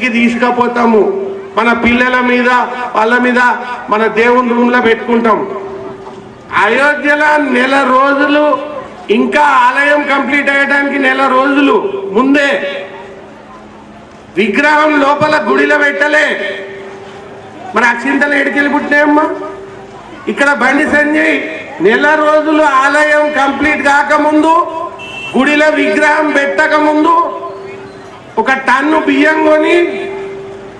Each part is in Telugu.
ఇంటికి తీసుకుపోతాము. మన పిల్లల మీద వాళ్ళ మీద మన దేవుని రూమ్లో పెట్టుకుంటాం. అయోధ్యలో నెల రోజులు ఇంకా ఆలయం కంప్లీట్ అయ్యడానికి నెల రోజులు ముందే. విగ్రహం లోపల గుడిలో పెట్టలే. మరి అక్షింతలు ఎడికెళ్ళి పుట్టినాయమ్మా ఇక్కడ బండి సంజయ్ నెల రోజులు ఆలయం కంప్లీట్ కాకముందు గుడిలో విగ్రహం పెట్టకముందు ఒక టన్ను బియ్యం కొని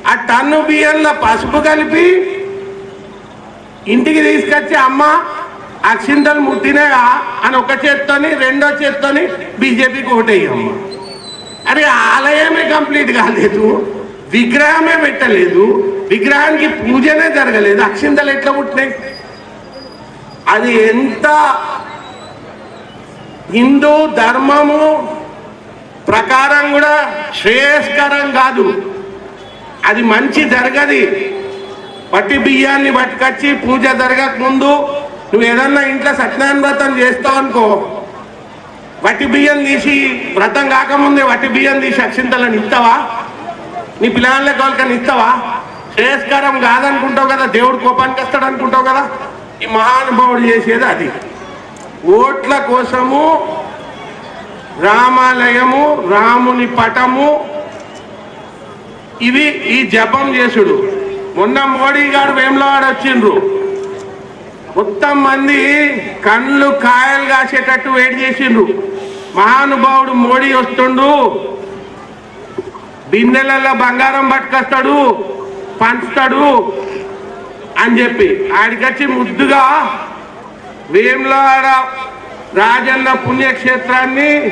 ఆ టన్ను బియ్యంలో పసుపు కలిపి ఇంటికి తీసుకొచ్చి అమ్మ అక్షింతలు ముట్టినాయా అని ఒక చేత్తోని రెండో చేత్తోని బీజేపీకి ఓటేయమ్మ. అరే ఆలయమే కంప్లీట్ కాలేదు విగ్రహమే పెట్టలేదు విగ్రహానికి పూజనే జరగలేదు అక్షింతలు ఎట్లా పుట్టినాయి అది ఎంత హిందూ ధర్మము కూడా శ్రేయస్కరం కాదు. అది మంచి జరగది. పట్టి బియ్యాన్ని పట్టుకొచ్చి పూజ జరగక ముందు నువ్వు ఏదన్నా ఇంట్లో సత్యనారాయణ వ్రతం చేస్తావు అనుకో. వట్టి బియ్యం తీసి వ్రతం కాకముందే వట్టి బియ్యం తీసి అక్షింతలను ఇస్తావా? నీ పిల్లలకి వాళ్ళకని ఇస్తావా? శ్రేయస్కరం కాదనుకుంటావు కదా దేవుడు కోపానికి వస్తాడు అనుకుంటావు కదా? ఈ మహానుభావుడు చేసేది అది. ఓట్ల కోసము రామాలయము రాముని పటము ఇవి ఈ జపం చేసుడు. మొన్న మోడీ గారు వేములవాడ వచ్చిండ్రు. మొత్తం మంది కళ్ళు కాయలు కాసేటట్టు వేడి చేసిండ్రు. మహానుభావుడు మోడీ వస్తుండు. బిన్నెలలో బంగారం పట్టుకొస్తాడు పంచుతాడు అని చెప్పి. ఆడికొచ్చి ముద్దుగా వేములవాడ రాజన్న పుణ్యక్షేత్రాన్ని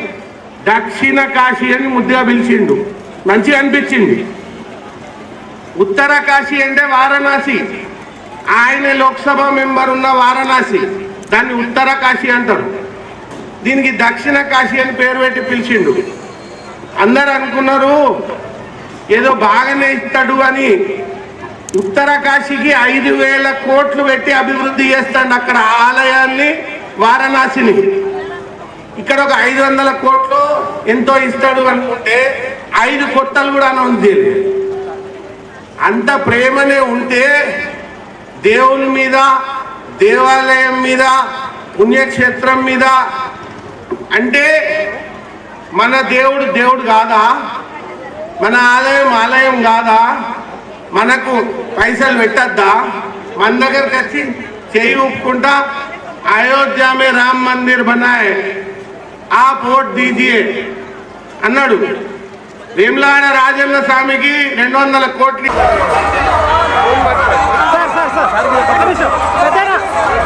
దక్షిణ కాశీ అని ముద్దుగా పిలిచిండు. మంచిగా అనిపించింది. ఉత్తర కాశీ అంటే వారణాసి. ఆయన లోక్సభ మెంబర్ ఉన్న వారణాసి. దాన్ని ఉత్తర కాశీ అంటారు. దీనికి దక్షిణ కాశీ అని పేరు పెట్టి పిలిచిండు. అందరు అనుకున్నారు ఏదో బాగానే ఇస్తాడు అని. ఉత్తర కాశీకి ఐదు వేల కోట్లు పెట్టి అభివృద్ధి చేస్తాడు అక్కడ ఆలయాన్ని వారణాసిని. ఇక్కడ ఒక ఐదు వందల కోట్లు ఎంతో ఇస్తాడు అనుకుంటే ఐదు కొట్టలు కూడా అనౌన్స్ చేయలేదు. అంత ప్రేమనే ఉంటే దేవుని మీద దేవాలయం మీద పుణ్యక్షేత్రం మీద అంటే మన దేవుడు దేవుడు కాదా? మన ఆలయం ఆలయం కాదా? మనకు పైసలు పెట్టద్దా? మన దగ్గరకు వచ్చి చేయి ఒప్పుకుంటా అయోధ్య మే రామ్ మందిర్ బనాయ్. आप ఓట్ दीजिए అన్నాడు వేములాడ రాజన్న స్వామికి రెండు వందల కోట్లు